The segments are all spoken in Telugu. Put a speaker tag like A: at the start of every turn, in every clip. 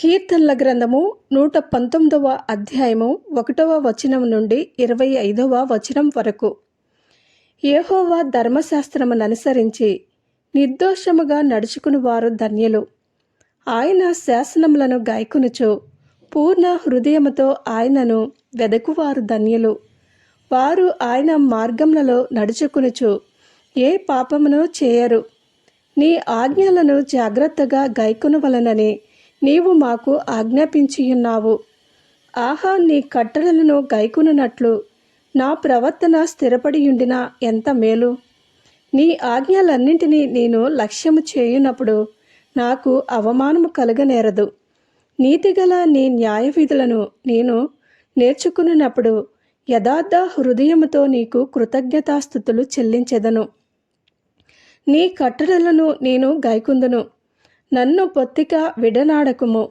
A: కీర్తనల గ్రంథము నూట పంతొమ్మిదవ అధ్యాయము ఒకటవ వచనం నుండి ఇరవై ఐదవ వచనం వరకు. ఏహోవా ధర్మశాస్త్రమును అనుసరించి నిర్దోషముగా నడుచుకుని వారు ధన్యులు. ఆయన శాసనములను గాయకునుచు పూర్ణ హృదయముతో ఆయనను వెదకువారు ధన్యులు. వారు ఆయన మార్గములలో నడుచుకునుచు ఏ పాపమును చేయరు. నీ ఆజ్ఞలను జాగ్రత్తగా గైకొనవలనని నీవు మాకు ఆజ్ఞాపించియున్నావు. ఆహా నీ కట్టడలను గైకునట్లు నా ప్రవర్తన స్థిరపడియుండిన ఎంత మేలు? నీ ఆజ్ఞలన్నింటినీ నేను లక్ష్యము చేయునప్పుడు నాకు అవమానము కలగనేరదు. నీతిగల నీ న్యాయ విధులను నేను నేర్చుకున్నప్పుడు యథార్థ హృదయముతో నీకు కృతజ్ఞతాస్థుతులు చెల్లించెదను. నీ కట్టడలను నేను గైకుందును. నన్ను పొత్తిక విడనాడకుము.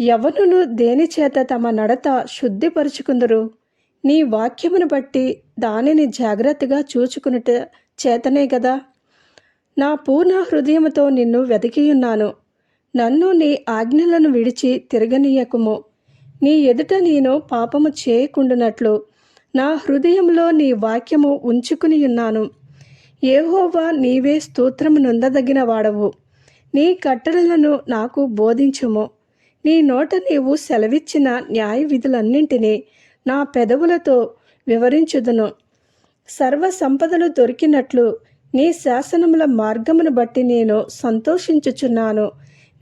A: యవనులు దేనిచేత తమ నడత శుద్ధిపరుచుకుందరు? నీ వాక్యమును బట్టి దానిని జాగ్రత్తగా చూచుకునుట చేతనే కదా నా పూర్ణ హృదయముతో నిన్ను వెతికియున్నాను నన్ను నీ ఆజ్ఞలను విడిచి తిరగనీయకుము. నీ ఎదుట నేను పాపము చేయకుండునట్లు నా హృదయంలో నీ వాక్యము ఉంచుకుని ఉన్నాను ఏహోవా నీవే స్తోత్రము నొందదగిన వాడవు. నీ కట్టడలను నాకు బోధించుము. నీ నోట నీవు సెలవిచ్చిన న్యాయ విధులన్నింటినీ నా పెదవులతో వివరించుదును. సర్వ సంపదలు దొరికినట్లు నీ శాసనముల మార్గమును బట్టి నేను సంతోషించుచున్నాను.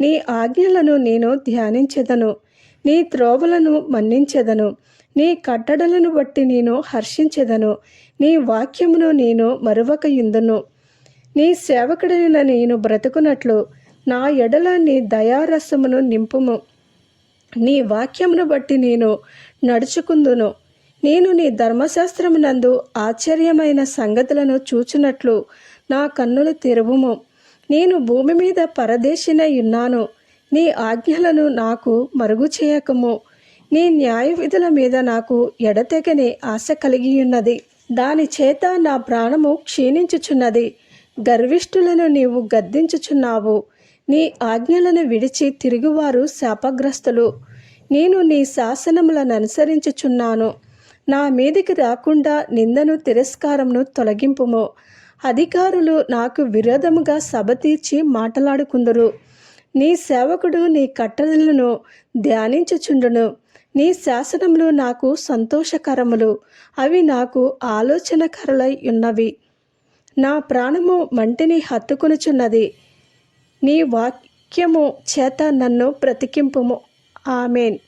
A: నీ ఆజ్ఞలను నేను ధ్యానించెదను. నీ త్రోవలను మన్నించెదను. నీ కట్టడలను బట్టి నేను హర్షించెదను. నీ వాక్యమును నేను మరువక ఇందును నీ సేవకుడైన నేను బ్రతుకున్నట్లు నా ఎడల నీ దయారసమును నింపుము. నీ వాక్యమును బట్టి నేను నడుచుకుందును. నేను నీ ధర్మశాస్త్రమునందు ఆశ్చర్యమైన సంగతులను చూచినట్లు నా కన్నులు తెరువుము. నేను భూమి మీద పరదేశినై ఉన్నాను. నీ ఆజ్ఞలను నాకు మరుగు చేయకము. నీ న్యాయ విధుల మీద నాకు ఎడతెగని ఆశ కలిగి ఉన్నది దాని చేత నా ప్రాణము క్షీణించుచున్నది. గర్విష్ఠులను నీవు గద్దించుచున్నావు. నీ ఆజ్ఞలను విడిచి తిరుగువారు శాపగ్రస్తులు. నేను నీ శాసనములను అనుసరించుచున్నాను నా మీదికి రాకుండా నిందను తిరస్కారమును తొలగింపుము. అధికారులు నాకు విరోధముగా సభ తీర్చి మాట్లాడుకుందరు. నీ సేవకుడు నీ కట్టడలను ధ్యానించుచుండును. నీ శాసనములు నాకు సంతోషకరములు. అవి నాకు ఆలోచనకరలై ఉన్నవి. నా ప్రాణము మంటిని హత్తుకొనుచున్నది. నీ వాక్యము చేత నన్ను బ్రతికింపుము. ఆమెన్.